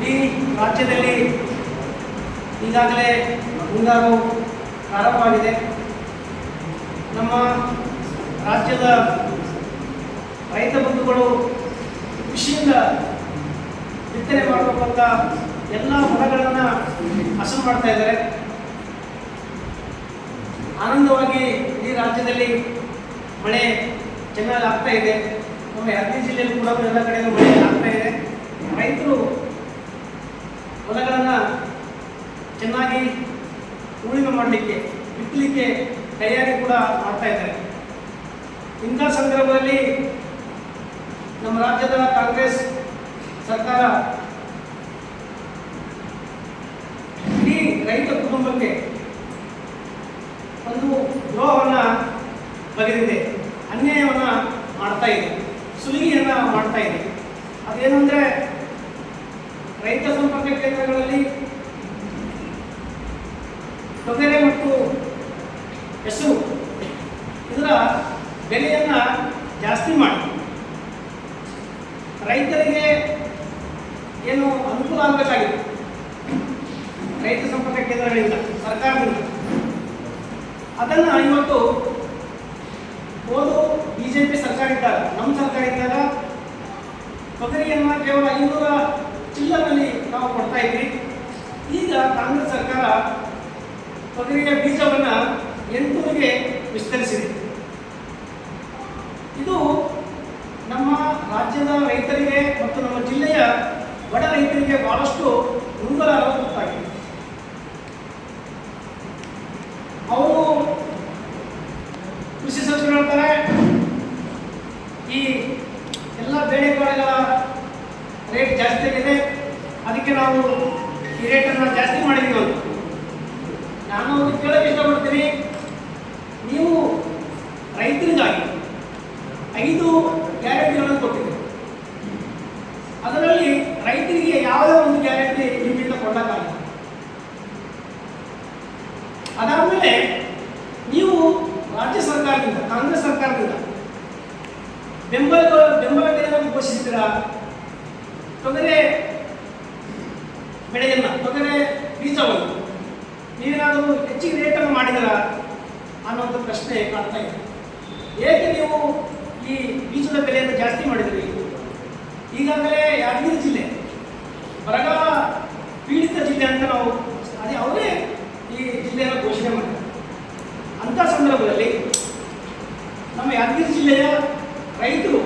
ಇಡೀ ರಾಜ್ಯದಲ್ಲಿ ಈಗಾಗಲೇ ಮುಂಗಾರು ಪ್ರಾರಂಭವಾಗಿದೆ ನಮ್ಮ ರಾಜ್ಯದ ರೈತ ಬಂಧುಗಳು ಖುಷಿಯಿಂದ ಬಿತ್ತನೆ ಮಾಡಬೇಕಂತ ಎಲ್ಲ ಹೊಲಗಳನ್ನು ಹಸನು ಮಾಡ್ತಾ ಇದ್ದಾರೆ. ಆನಂದವಾಗಿ ಇಡೀ ರಾಜ್ಯದಲ್ಲಿ ಮಳೆ ಚೆನ್ನಾಗಿ ಆಗ್ತಾ ಇದೆ. ನಮ್ಮ ಯಾದಗಿರಿ ಜಿಲ್ಲೆಯಲ್ಲಿ ಕೂಡ ಎಲ್ಲ ಕಡೆಯೂ ಮಳೆ ಆಗ್ತಾ ಇದೆ. ರೈತರು ಹೊಲಗಳನ್ನು ಚೆನ್ನಾಗಿ ಉಳುಮೆ ಮಾಡಲಿಕ್ಕೆ ಬಿತ್ತಲಿಕ್ಕೆ ತಯಾರಿ ಕೂಡ ಮಾಡ್ತಾ ಇದ್ದಾರೆ. ಇಂಥ ಸಂದರ್ಭದಲ್ಲಿ ನಮ್ಮ ರಾಜ್ಯದ ಕಾಂಗ್ರೆಸ್ ಸರ್ಕಾರ ಇಡೀ ರೈತ ಕುಟುಂಬಕ್ಕೆ ಒಂದು ದ್ರೋಹವನ್ನು ಬಗೆದಿದೆ, ಅನ್ಯಾಯವನ್ನು ಮಾಡ್ತಾ ಇದೆ, ಸುಲಿಗೆಯನ್ನು ಮಾಡ್ತಾ ಇದೆ. ಅದೇನು ರೈತ ಸಂಪರ್ಕ ಕೇಂದ್ರಗಳಲ್ಲಿ ತೊಗರೆ ಮತ್ತು ಹೆಸರು ಇದರ ಬೆಲೆಯನ್ನು ಜಾಸ್ತಿ ಮಾಡಿ. ರೈತರಿಗೆ ಏನು ಅನುಕೂಲ ಆಗಬೇಕಾಗಿದೆ? ರೈತ ಸಂಪರ್ಕ ಕೇಂದ್ರಗಳಿಂದ, ಸರ್ಕಾರದಿಂದ. ಅದನ್ನು ಇವತ್ತು ಓದು ಬಿ ಜೆ ಪಿ ಸರ್ಕಾರ ಇದ್ದಾಗ ನಮ್ಮ ಸರ್ಕಾರ ಇದ್ದಾಗ ತೊಗರಿಯನ್ನು ಕೇವಲ ಐನೂರ ಚಿಲ್ಲರಲ್ಲಿ ನಾವು ಕೊಡ್ತಾ ಇದ್ವಿ. ಈಗ ಕಾಂಗ್ರೆಸ್ ಸರ್ಕಾರ ತೊಗರಿಯ ಬೀಜವನ್ನು ಎಂಟೂರಿಗೆ ವಿಸ್ತರಿಸಿದೆ. ಇದು ನಮ್ಮ ರಾಜ್ಯದ ರೈತರಿಗೆ ಮತ್ತು ನಮ್ಮ ಜಿಲ್ಲೆಯ ಬಡ ರೈತರಿಗೆ ಬಹಳಷ್ಟು ಮುಂಗಲ ಗೊತ್ತಾಗಿದೆ ಅವರು ಕೃಷಿ ಸಚಿವರು ಹೇಳ್ತಾರೆ, ಈ ಎಲ್ಲ ಬೇಳೆಕಾಳುಗಳ ರೇಟ್ ಜಾಸ್ತಿ ಆಗಿದೆ ಅದಕ್ಕೆ ನಾವು ಈ ಅನ್ನು ಜಾಸ್ತಿ ಮಾಡಿದ್ದೀವಿ. ನಾನು ಕೇಳಕ್ಕೆ ಇಷ್ಟಪಡ್ತೀನಿ, ನೀವು ರೈತರಿಗಾಗಿ ಐದು ಗ್ಯಾರಂಟಿಗಳನ್ನು ಕೊಟ್ಟಿದ್ದೀವಿ ಅದರಲ್ಲಿ ರೈತರಿಗೆ ಯಾವುದೇ ಒಂದು ಗ್ಯಾರಂಟಿ ನಿಮ್ಮಿಂದ ಕೊಡಲಾಗ ಅದಾದಮೇಲೆ ನೀವು ರಾಜ್ಯ ಸರ್ಕಾರದಿಂದ, ಕಾಂಗ್ರೆಸ್ ಸರ್ಕಾರದಿಂದ ಬೆಂಬಲ ಬೆಂಬಲ ಬೆಲೆಯನ್ನು ಘೋಷಿಸಿದ್ದೀರಾ? ತೊಗರೆ ಬೆಳೆಯನ್ನು ತೊಗರೆ ಬೀಜವನ್ನು ನೀವೇನಾದರೂ ಹೆಚ್ಚಿಗೆ ರೇಟನ್ನು ಮಾಡಿದ್ರ ಅನ್ನೋಂಥ ಪ್ರಶ್ನೆ ಕಾಣ್ತಾ ಇದೆ. ಏಕೆ ನೀವು ಈ ಬೀಜದ ಬೆಲೆಯನ್ನು ಜಾಸ್ತಿ ಮಾಡಿದ್ರಿ? ಈಗಾಗಲೇ ಯಾದಗಿರಿ ಜಿಲ್ಲೆ, ಬರಗಾಲ ಪೀಡಿತ ಜಿಲ್ಲೆ ಅಂತ ನಾವು ಅದೇ ಅವರೇ ಈ ಜಿಲ್ಲೆಯನ್ನು ಘೋಷಣೆ ಮಾಡಿದ್ದಾರೆ. ಅಂಥ ಸಂದರ್ಭದಲ್ಲಿ ನಮ್ಮ ಯಾದಗಿರಿ ಜಿಲ್ಲೆಯ ರೈತರು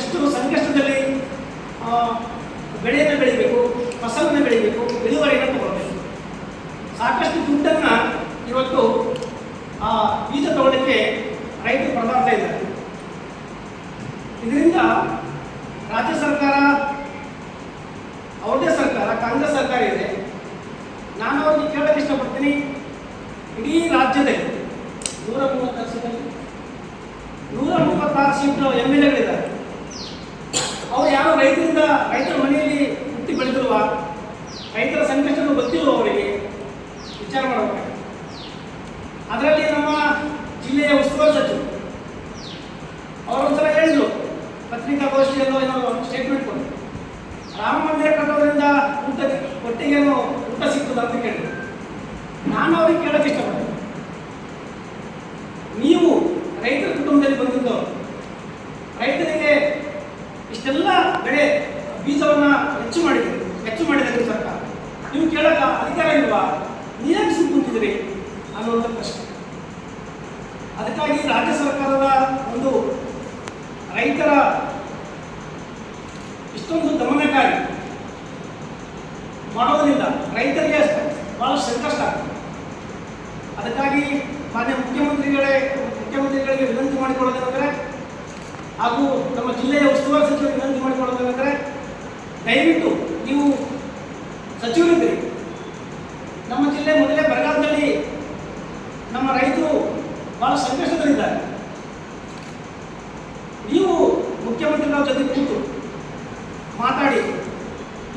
ಎಷ್ಟು ಸಂಕಷ್ಟದಲ್ಲಿ ಬೆಳೆಯನ್ನು ಬೆಳಿಬೇಕು ಫಸಲನ್ನು ಬೆಳಿಬೇಕು ಇಳುವರಿಯನ್ನು ತಗೊಳ್ಬೇಕು. ಸಾಕಷ್ಟು ದುಡ್ಡನ್ನು ಇವತ್ತು ಆ ಬೀಜ ತಗೊಳ್ಳಕ್ಕೆ ರೈತರು ಪರದಾಡ್ತಾ ಇದ್ದಾರೆ ಇದರಿಂದ ರಾಜ್ಯ ಸರ್ಕಾರ ಅವ್ರದೇ ಸರ್ಕಾರ, ಕಾಂಗ್ರೆಸ್ ಸರ್ಕಾರ ಇದೆ. ನಾನು ಅವ್ರಿಗೆ ಕೇಳಕ್ಕೆ ಇಷ್ಟಪಡ್ತೀನಿ. ಇಡೀ ರಾಜ್ಯದಲ್ಲಿ ನೂರ ಮೂವತ್ತು ಸೀಟಲ್ಲಿ, ನೂರ ಮೂವತ್ತಾರು ಸೀಟು ಎಂ ಎಲ್ ಎಗಳಿದ್ದಾರೆ. ಅವ್ರು ಯಾರು ರೈತರಿಂದ, ರೈತರ ಮನೆಯಲ್ಲಿ ಬೆಳೆದಿರುವ ರೈತರ ಸಂಕಷ್ಟಗಳು ಗೊತ್ತಿಲ್ಲ ಅವರಿಗೆ ವಿಚಾರ ಮಾಡಬೇಕು ಅದರಲ್ಲಿ ನಮ್ಮ ಜಿಲ್ಲೆಯ ಉಸ್ತುವಾರಿ ಸಚಿವರು ಅವರೊಂದ್ಸಲ ಹೇಳಿದ್ರು, ಪತ್ರಿಕಾಗೋಷ್ಠಿಯಲ್ಲೋ ಏನೋ ಸ್ಟೇಟ್ಮೆಂಟ್ ಕೊಟ್ಟರು ರಾಮ ಮಂದಿರ ಕಟ್ಟೋದ್ರಿಂದ ಊಟ ಹೊಟ್ಟೆಗೇನು ಊಟ ಸಿಗ್ತದ ಅಂತ ಕೇಳಿದ್ರು. ನಾನು ಅವ್ರಿಗೆ ಕೇಳೋಕ್ಕೆ ಇಷ್ಟಪಡ್ತೀನಿ ನೀವು ರೈತರ ಕುಟುಂಬದಲ್ಲಿ ಬಂದಿದ್ದು ರೈತರಿಗೆ ಇಷ್ಟೆಲ್ಲ ಬೆಳೆ ಬೀಜವನ್ನ ಹೆಚ್ಚು ಮಾಡಿದ್ರು ಹೆಚ್ಚು ಮಾಡಿದೆ ನಿಮ್ಮ ಸರ್ಕಾರ ಕೇಳಕ ಅಧಿಕಾರ ಇಲ್ವಾ? ಕುಂತಿದ್ರಿ ಅನ್ನುವಂಥ ಪ್ರಶ್ನೆ. ಅದಕ್ಕಾಗಿ ರಾಜ್ಯ ಸರ್ಕಾರದ ಒಂದು ರೈತರ ಇಷ್ಟೊಂದು ದಮನಕಾರಿ ಮಾಡೋದರಿಂದ ರೈತರಿಗೆ ಬಹಳ ಸಂಕಷ್ಟ ಆಗ್ತದೆ. ಅದಕ್ಕಾಗಿ ಮಾನ್ಯ ಮುಖ್ಯಮಂತ್ರಿಗಳೇ, ಮುಖ್ಯಮಂತ್ರಿಗಳಿಗೆ ವಿನಂತಿ ಮಾಡಿಕೊಳ್ಳೋದೇನೆಂದರೆ, ಹಾಗೂ ನಮ್ಮ ಜಿಲ್ಲೆಯ ಉಸ್ತುವಾರಿ ಸಚಿವರಿಗೆ ವಿನಂತಿ ಮಾಡಿಕೊಳ್ಳೋದೇನೆಂದರೆ, ದಯವಿಟ್ಟು ನೀವು ಸಚಿವರಿದ್ದೀರಿ ನಮ್ಮ ಜಿಲ್ಲೆ ಮೊದಲೇ ಬರಗಾಲದಲ್ಲಿ ನಮ್ಮ ರೈತರು ಬಹಳ ಸಂಕಷ್ಟದಲ್ಲಿದ್ದಾರೆ ನೀವು ಮುಖ್ಯಮಂತ್ರಿಗಳ ಜೊತೆ ಕೂತು ಮಾತಾಡಿ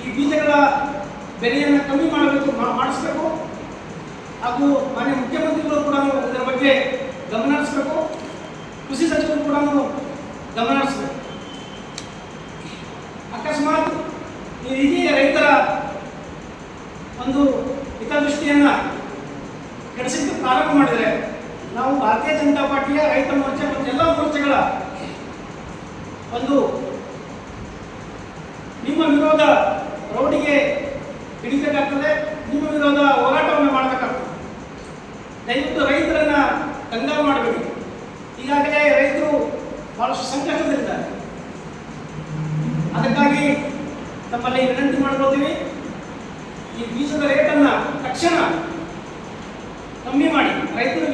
ಈ ಬೀಜಗಳ ಬೆಲೆಯನ್ನು ಕಮ್ಮಿ ಮಾಡಬೇಕು ಮಾಡಿಸ್ಬೇಕು. ಹಾಗೂ ಮಾನ್ಯ ಮುಖ್ಯಮಂತ್ರಿಗಳು ಕೂಡ ಇದರ ಬಗ್ಗೆ ಗಮನ ಹರಿಸಬೇಕು. ಕೃಷಿ ಸಚಿವರು ಕೂಡ ಗಮನ ಹರಿಸಬೇಕು. ಅಕಸ್ಮಾತ್ ಈ ರೀತಿಯ ರೈತರ ಒಂದು ಹಿತದೃಷ್ಟಿಯನ್ನು ಕೆಡಿಸಿದ್ದು ಪ್ರಾರಂಭ ಮಾಡಿದರೆ ನಾವು ಭಾರತೀಯ ಜನತಾ ಪಾರ್ಟಿಯ ರೈತ ಮೋರ್ಚೆ ಮತ್ತು ಎಲ್ಲ ಮೋರ್ಚೆಗಳ ಒಂದು ನಿಮ್ಮ ವಿರೋಧ ರೋಡಿಗೆ ಹಿಡಿಬೇಕಾಗ್ತದೆ. ನಿಮ್ಮ ವಿರೋಧ ಹೋರಾಟವನ್ನು ಮಾಡಬೇಕಾಗ್ತದೆ. ದಯವಿಟ್ಟು ರೈತರನ್ನ ಕಂಗಾಲು ಮಾಡಬೇಡಿ. ಈಗಾಗಲೇ ರೈತರು ಬಹಳಷ್ಟು ಸಂಕಷ್ಟದಲ್ಲಿದ್ದಾರೆ. ಅದಕ್ಕಾಗಿ ತಮ್ಮಲ್ಲಿ ವಿನಂತಿ ಮಾಡ್ಕೊಳ್ತೀವಿ. ಈ ಬೀಜದ ರೇಟನ್ನ ತಕ್ಷಣ ಕಮ್ಮಿ ಮಾಡಿ. ರೈತರು